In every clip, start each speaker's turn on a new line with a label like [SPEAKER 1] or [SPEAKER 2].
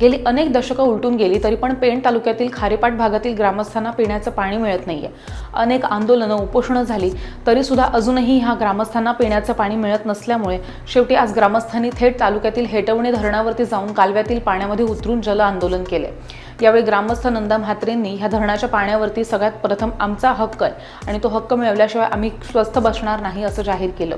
[SPEAKER 1] गेली अनेक दशकं उलटून गेली तरी पण पेण तालुक्यातील खारेपाट भागातील ग्रामस्थांना पिण्याचं पाणी मिळत नाही आहे अनेक आंदोलनं उपोषणं झाली तरीसुद्धा अजूनही ह्या ग्रामस्थांना पिण्याचं पाणी मिळत नसल्यामुळे शेवटी आज ग्रामस्थांनी थेट तालुक्यातील हेटवणे धरणावरती जाऊन कालव्यातील पाण्यामध्ये उतरून जल आंदोलन केले. यावेळी ग्रामस्थ नंदा म्हात्रेंनी ह्या धरणाच्या पाण्यावरती सगळ्यात प्रथम आमचा हक्क आहे आणि तो हक्क मिळवल्याशिवाय आम्ही स्वस्थ बसणार नाही असं जाहीर केलं.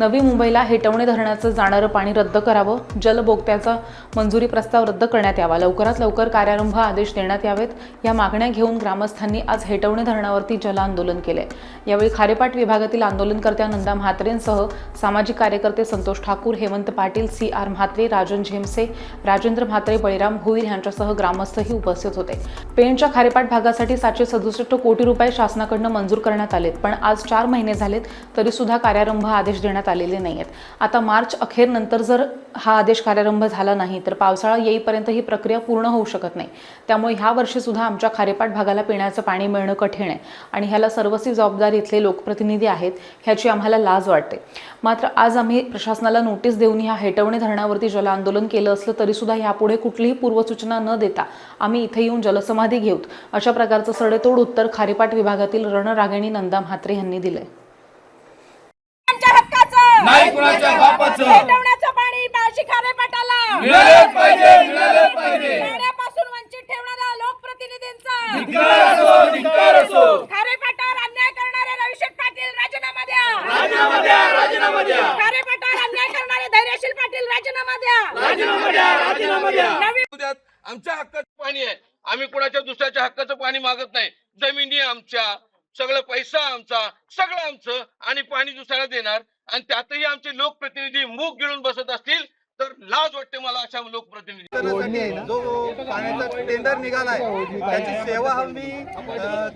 [SPEAKER 1] नवी मुंबईला हेटवणे धरणाचं जाणारं पाणी रद्द करावं जलबोगत्याचा मंजुरी प्रस्ताव रद्द करण्यात यावा. लवकरात लवकर कार्यारंभ आदेश देण्यात यावेत. या मागण्या घेऊन ग्रामस्थांनी आज हेटवणे धरणावरती जल आंदोलन केले यावेळी खारेपाट विभागातील आंदोलनकर्त्या नंदा म्हात्रेंसह सामाजिक कार्यकर्ते संतोष ठाकूर हेमंत पाटील सी आर म्हात्रे राजन झेमसे राजेंद्र म्हात्रे बळीराम भोईर यांच्यासह ग्रामस्थही उपस्थित होते. पेणच्या खारेपाट भागासाठी सातशे सदुसष्ट कोटी रुपये शासनाकडनं मंजूर करण्यात आलेत. पण आज चार महिने झालेत तरीसुद्धा कार्यारंभ आदेश देण्यात आलेले नाही आहेत आता मार्च अखेर नंतर जर हा आदेश कार्यारंभ झाला नाही तर पावसाळा येईपर्यंत ही प्रक्रिया पूर्ण होऊ शकत नाही. त्यामुळे ह्या वर्षीसुद्धा आमच्या खारेपाट भागाला पिण्याचं पाणी मिळणं कठीण आहे. आणि ह्याला सर्वस्वी जबाबदार इथले लोकप्रतिनिधी आहेत ह्याची आम्हाला लाज वाटते. मात्र आज आम्ही प्रशासनाला नोटीस देऊन ह्या हेटवणे धरणावरती जल आंदोलन केलं असलं तरीसुद्धा यापुढे कुठलीही पूर्वसूचना न देता आम्ही इथे येऊन जलसमाधी घेऊत. अशा प्रकारचं सडेतोड उत्तर खारेपाट विभागातील रणरागिणी नंदा म्हात्रे यांनी दिलंय.
[SPEAKER 2] नाही कुणाच्या बापाचं.
[SPEAKER 3] पेटवण्याचं पाणी बाळशी खारे पाटाला.
[SPEAKER 2] मिळालेच पाहिजे मिळालेच पाहिजे.
[SPEAKER 3] पाण्यापासून वंचित ठेवणाऱ्या लोकप्रतिनिधींचा.
[SPEAKER 2] धिक्कार असो धिक्कार असो.
[SPEAKER 3] खारे पाटावर अन्याय करणारे रविशेठ पाटील राजीनामा द्या.
[SPEAKER 2] राजीनामा द्या राजीनामा द्या.
[SPEAKER 3] खारे पाटावर अन्याय करणारे धैर्यशील पाटील राजीनामा द्या.
[SPEAKER 2] राजीनामा द्या राजीनामा द्या.
[SPEAKER 3] नवी
[SPEAKER 4] त्यात आमच्या हक्काचं पाणी आहे. आम्ही कोणाच्या दुसऱ्याच्या हक्काचं पाणी मागत नाही. जमिनी आमच्या. सगळं पैसा आमचा सगळं आमचं आणि पाणी दुसऱ्याला देणार आणि त्यातही आमचे लोकप्रतिनिधी मूग गिळून बसत असतील तर लाज वाटते मला अशा लोकप्रतिनिधी.
[SPEAKER 5] जो पाण्याचा टेंडर निघालाय त्याची सेवा हमी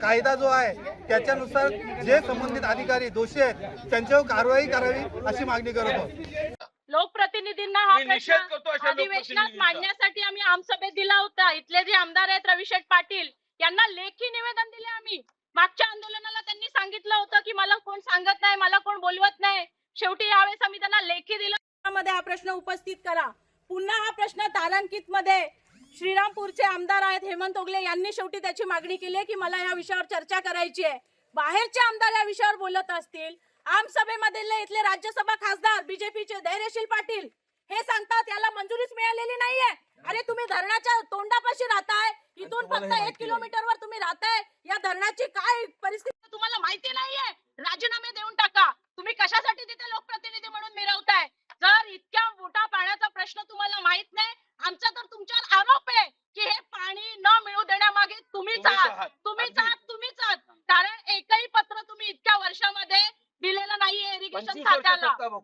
[SPEAKER 5] कायदा जो आहे त्याच्यानुसार जे संबंधित अधिकारी दोषी आहेत त्यांच्यावर कारवाई करावी अशी मागणी करत आहोत.
[SPEAKER 3] लोकप्रतिनिधींना हा प्रश्न
[SPEAKER 4] करतो अशा
[SPEAKER 3] अधिवेशनात. मांडण्यासाठी आम्ही आमसभेत दिला होता. इथले जे आमदार आहेत रविशेठ पाटील यांना लेखी निवेदन दिले आम्ही. मागच्या आंदोलनाला त्यांनी सांगितलं होतं की मला कोण सांगत नाही मला कोण बोलवत नाही. शेवटी यावेळेस आम्ही त्यांना लेखी दिलं. मध्ये हा प्रश्न उपस्थित करा. पुन्हा हा प्रश्न तारांकित मध्ये श्रीरामपूरचे आमदार आहेत हेमंत ओगले यांनी शेवटी त्याची मागणी केली आहे की मला या विषयावर चर्चा करायची आहे. बाहेरचे आमदार या विषयावर बोलत असतील आमसभेमधले इथले राज्यसभा खासदार बीजेपीचे धैर्यशील पाटील हे सांगतात याला मंजुरीच मिळालेली नाहीये. अरे तुम्ही धरणाच्या तोंडापाशी राहताय. इथून फक्त एक किलोमीटरवर तुम्ही राहताय. या धरणाची काय परिस्थिती तुम्हाला माहिती नाहीये? राजीनामे देऊन टाका. तुम्ही कशासाठी तिथे लोकप्रतिनिधी म्हणून मिरवताय? जर इतक्या मोठा पाण्याचा प्रश्न तुम्हाला माहीत नाही आमचा तर तुमच्यावर आरोप आहे की हे पाणी न मिळू देण्यामागे तुम्हीच आहात. तुम्हीच. आहात तुम्हीच आहात. कारण एकही पत्र तुम्ही इतक्या वर्षामध्ये दिलेलं नाहीये इरिगेशन खात्याला.